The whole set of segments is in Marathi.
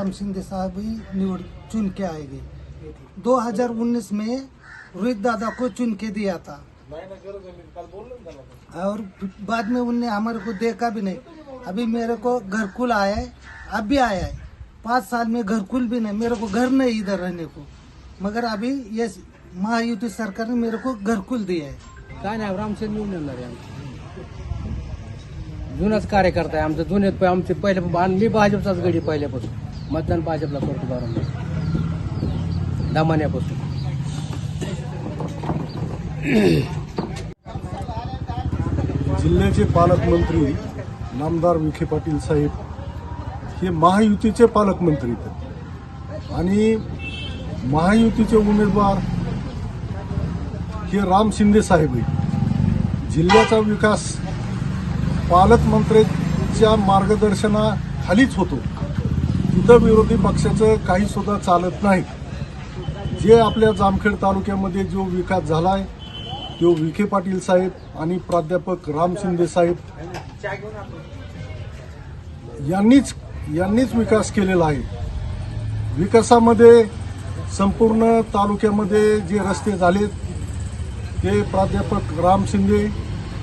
राम शिंदे साहब ही निवड़ चुन के आएंगे 2019 में रोहित दादा को चुन के दिया था। और बाद में उनने हमारे को देखा भी नहीं। अभी मेरे को घरकुल आया है अब भी आया है। पाँच साल में घरकुल भी नहीं मेरे को घर नहीं इधर रहने को। मगर अभी ये महायुति सरकार ने मेरे को घरकुल दिया है। काय नाही रामचंद्र निवडून येणार आहे आमचं. जुनाच कार्यकर्ता आहे आमचं जुने आमचे पहिले मी भाजपचाच गडी पहिल्यापासून. मतदान भाजपला करतो बारा दमान्यापासून. जिल्ह्याचे पालकमंत्री नामदार विखे पाटील साहेब हे महायुतीचे पालकमंत्री आणि महायुतीचे उमेदवार हे राम शिंदे साहेब जिल्ह्याचा विकास पालकमंत्र्यांच्या मार्गदर्शनाखालीच होतो. तिथं विरोधी पक्षाचं काही सुद्धा चालत नाही. जे आपल्या जामखेड तालुक्यामध्ये जो विकास झाला आहे तो विखे पाटील साहेब आणि प्राध्यापक राम शिंदे साहेब यांनीच यांनीच विकास केलेला आहे. विकासामध्ये संपूर्ण तालुक्यामध्ये जे रस्ते झालेत ते प्राध्यापक राम शिंदे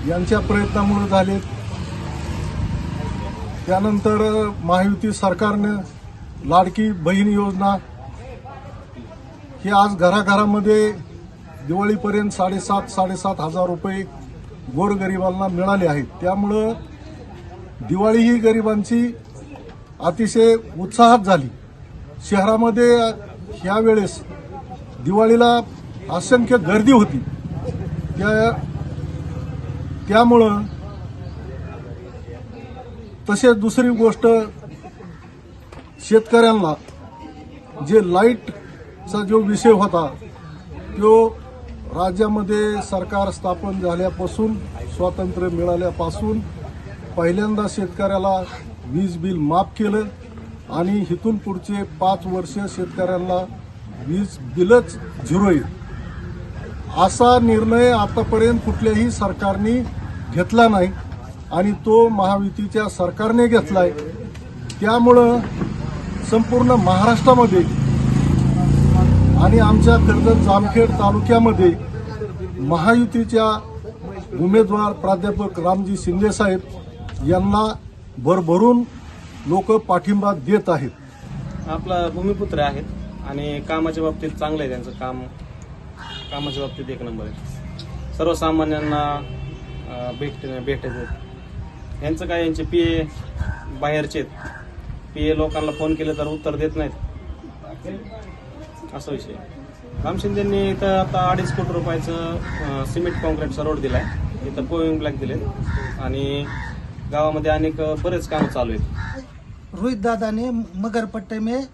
यांच्या प्रयत्नामुळे झालेत. त्यानंतर महायुती सरकारनं लाडकी बहीण योजना ही आज घराघरामध्ये दिवाळीपर्यंत साडेसात साडेसात हजार रुपये गोरगरिबांना मिळाले आहेत. त्यामुळं दिवाळी ही गरिबांची अतिशय उत्साहात झाली. शहरामध्ये ह्या वेळेस दिवाळीला असंख्य गर्दी होती. त्या त्यामुळं तसेच दुसरी गोष्ट शेतकऱ्यांना जे लाईटचा जो विषय होता तो राज्यामध्ये सरकार स्थापन झाल्यापासून स्वातंत्र्य मिळाल्यापासून पहिल्यांदा शेतकऱ्याला वीज बिल माफ केलं आणि इथून पुढचे पाच वर्ष शेतकऱ्यांना वीज बिलच झिरो येईल असा निर्णय आतापर्यंत कुठल्याही सरकारने घेतला नाही आणि तो महायुतीच्या सरकारने घेतला आहे त्यामुळं संपूर्ण महाराष्ट्रामध्ये आणि आमच्या कर्जत जामखेड तालुक्यामध्ये महायुतीच्या उमेदवार प्राध्यापक रामजी शिंदे साहेब यांना भरभरून लोक पाठिंबा देत आहेत. आपला भूमिपुत्र आहेत आणि कामाच्या बाबतीत चांगलं आहे त्यांचं काम. कामाच्या बाबतीत एक नंबर आहे. सर्वसामान्यांना भेट भेटत यांचं काय यांचे पी ए बाहेरचे आहेत? पी ए लोकांना फोन केले तर उत्तर देत नाहीत. असा विषय. रामशिंदेंनी राम इथं आता अडीच कोटी रुपयाचं सिमेंट कॉन्क्रीटचा रोड दिलाय. इथं पोईंग ब्लॅक दिले आणि गावामध्ये अनेक बरेच कामं चालू आहेत. रोहित दादा ने मगर पट्टे में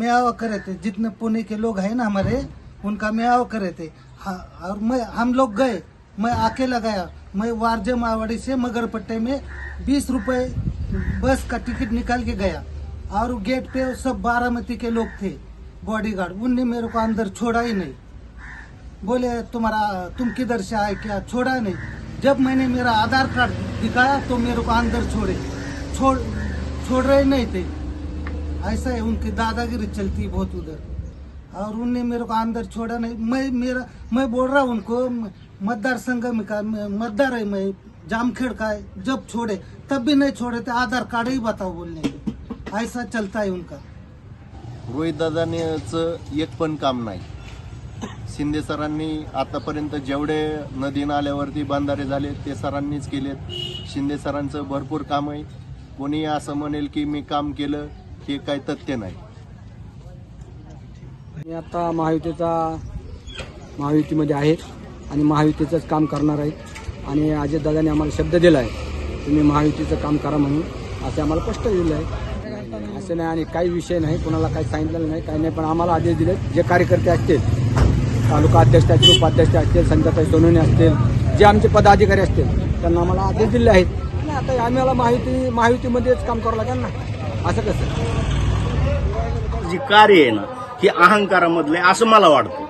मेयावा करे थे जितने पुणे के लोग हैं ना हमारे उनका मेयावा करे थे हा और मैं हम लोग गए. मैं अकेला गया. मैं वारजे मावाड़ी से मगर पट्टे में बीस रुपए बस का टिकट निकाल के गया. और गेट पे सब बारामती के लोग थे बॉडीगार्ड उनने मेरे को अंदर छोड़ा ही नहीं। बोले, तुम्हारा, तुम किधर से आए क्या? छोड़ा नहीं। जब मैंने मेरा आधार कार्ड दिखाया तो मेरे को अंदर छोड़े। छोड़ छोड़ रहे नहीं थे। ऐसा है, उनकी दादागिरी चलती बहुत उधर। और उनने मेरे को अंदर छोड़ा नहीं। मैं, मेरा, मैं बोल रहा हूँ उनको, मतदार संघ में का, मतदार है मैं, जामखेड़ का है। जब छोड़े, तब भी नहीं छोड़े थे। आधार कार्ड ही बताओ बोलने। ऐसा चलता है उनका। रोहितदादांचं एक पण काम नाही. शिंदे सरांनी आतापर्यंत जेवढे नदी नाल्यावरती बांधारे झाले ते सरांनीच केलेत. शिंदे सरांचं भरपूर काम आहे कोणी असं म्हणेल की मी काम केलं हे काही तथ्य नाही. मी आता महायुतीचा महायुतीमध्ये आहे आणि महायुतीचंच काम करणार आहे. आणि अजितदादांनी आम्हाला शब्द दिला आहे तुम्ही महायुतीचं काम करा म्हणून असं आम्हाला स्पष्ट दिलं आहे असं नाही आणि काही विषय नाही कोणाला काही सांगितलेलं नाही काही नाही पण आम्हाला आदेश दिले जे कार्यकर्ते असतील तालुका अध्यक्ष असतील उपाध्यक्ष असतील संध्याताई सोनवणे असतील जे आमचे पदाधिकारी असतील त्यांना आम्हाला आदेश दिले आहेत. नाही आता आम्हाला माहिती माहितीमध्येच काम करावं लागेल ना? असं कसं? जी कार्य आहे ना ही अहंकारामधलं आहे असं मला वाटतं.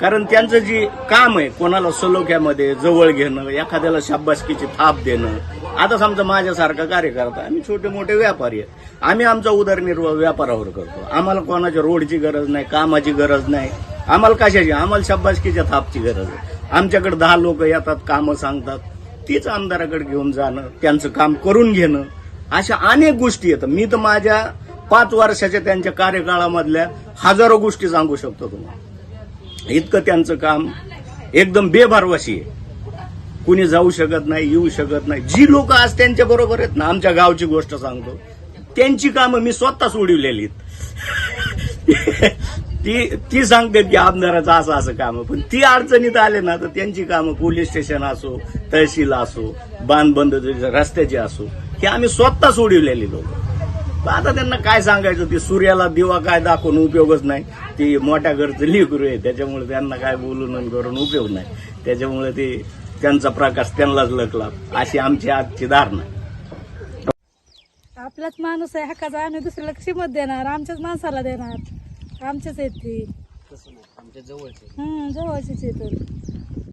कारण त्यांचं जे काम आहे कोणाला सलोख्यामध्ये जवळ घेणं एखाद्याला शाब्बासकीची थाप देणं आता समजा माझ्यासारखा कार्यकर्ता आम्ही छोटे मोठे व्यापारी आहेत. आम्ही आमचा उदरनिर्वाह व्यापारावर करतो. आम्हाला कोणाच्या रोडची गरज नाही कामाची गरज नाही. आम्हाला कशाची? आम्हाला शाब्बासकीच्या थापची गरज आहे. आमच्याकडे दहा लोक येतात कामं सांगतात. तीच आमदाराकडे घेऊन जाणं त्यांचं काम करून घेणं अशा अनेक गोष्टी येतात. मी तर माझ्या पाच वर्षाच्या त्यांच्या कार्यकाळामधल्या हजारो गोष्टी सांगू शकतो तुम्हाला. इतकं त्यांचं काम एकदम बेभारवाशी आहे. कुणी जाऊ शकत नाही येऊ शकत नाही. जी लोक आज त्यांच्या बरोबर आहेत ना आमच्या गावची गोष्ट सांगतो. त्यांची कामं मी स्वतः सोडवलेली ती ती सांगतात की आमदाराचं असं असं काम. पण ती अडचणीत आले ना तर त्यांची कामं पोलीस स्टेशन असो तहसील असो बांधबंद रस्त्याची असो हे आम्ही स्वतः सोडवलेली लोक. आता त्यांना काय सांगायचं? ते सूर्याला दिवा काय दाखवून उपयोगच नाही. ती मोठ्या घरचं लेकरू आहे त्याच्यामुळे त्यांना काय बोलून करून उपयोग नाही. त्याच्यामुळे ते त्यांचा प्रकाश त्यांनाच लकला अशी आमची आजची धारणा आहे. आपलाच माणूस आहे हक्काचा आम्ही दुसऱ्याला कशी मत देणार? आमच्याच माणसाला देणार. आमचेच आहेत ते. हम्म, जवळचेच येतात